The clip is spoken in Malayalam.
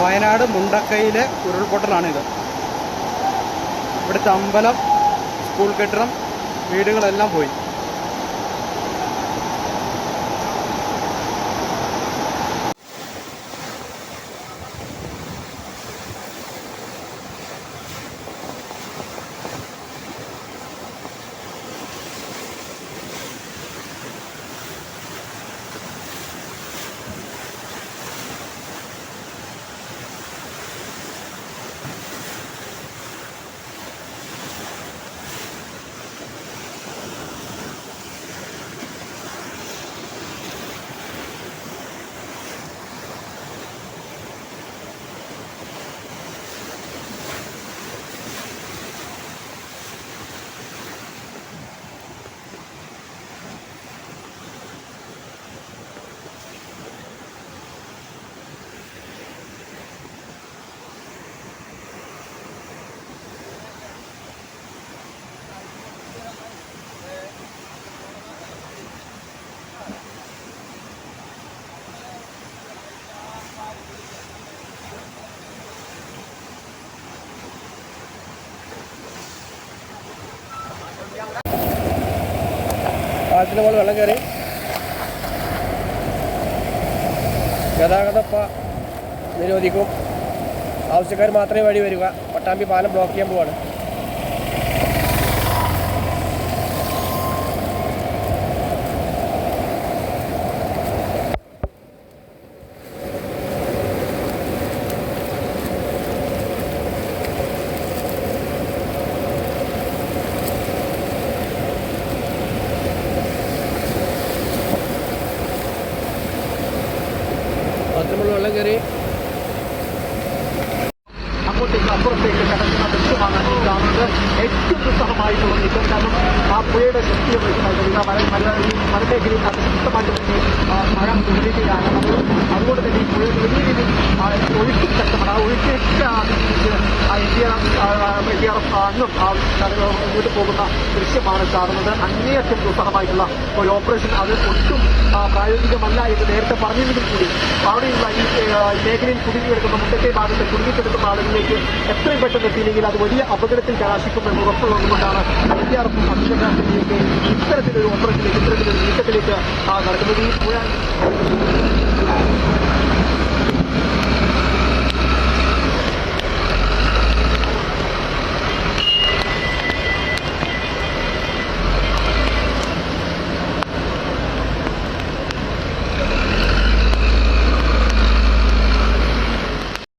വയനാട് മുണ്ടക്കയിലെ ഉരുൾപൊട്ടലാണിത്. ഇവിടുത്തെ അമ്പലം സ്കൂൾ കെട്ടിടം വീടുകളെല്ലാം പോയി. പാലത്തിന് മുകളിൽ വെള്ളം കയറി. ഗതാഗത നിരോധിക്കും. ആവശ്യക്കാർ മാത്രമേ വഴി വരിക. പട്ടാമ്പി പാലം ബ്ലോക്ക് ചെയ്യാൻ പോവാണ്. മുകളിൽ വെള്ളം കയറി. അങ്ങോട്ടേക്ക് അപ്പുറത്തേക്ക് കിടക്കുന്ന ദൃശ്യമാണ് കാണുന്നത്. ഏറ്റവും ദുസ്സഹമായി നീക്കം കാരണം ആ പുഴയുടെ ശക്തിയെ വെച്ച് മല മരമേഖലയിൽ അതിശക്തമായിട്ട് തന്നെ മഴ തുടരുകയാണ് അതുകൊണ്ട് തന്നെ ഈ പുഴ വലിയ രീതിയിൽ ഒഴുക്ക് ശക്തമാണ് ആ ഒഴുക്കൊക്കെ അതിജീവിച്ച് ആ എൻ ഡി ആർ ആ കര- മുന്നോട്ട് പോകുന്ന ദൃശ്യമാണ് കാണുന്നത് അങ്ങേയറ്റം ദുസ്സഹമായിട്ടുള്ള ഒരു ഓപ്പറേഷൻ അത് ഒട്ടും പ്രായോഗികമല്ല എന്ന് നേരത്തെ പറഞ്ഞെങ്കിലും കൂടി അവിടെയുള്ള ഈ മേഖലയിൽ കുടുങ്ങിയെടുക്കുന്ന മുണ്ടത്തെ ഭാഗത്ത് കുടുങ്ങിക്കിടക്കുന്ന ആളുകളിലേക്ക് എത്രയും പെട്ടെന്ന് എത്തിയില്ലെങ്കിൽ അത് വലിയ അപകടത്തിൽ കലാശിക്കുമെന്ന് ഉറപ്പുള്ളതുകൊണ്ടാണ് എൻ ഡി ഇത്തരത്തിലൊരു ഓപ്പറേഷനിലേക്ക് ഇത്തരത്തിലൊരു നീക്കത്തിലേക്ക് നടക്കുന്നത്. ഈ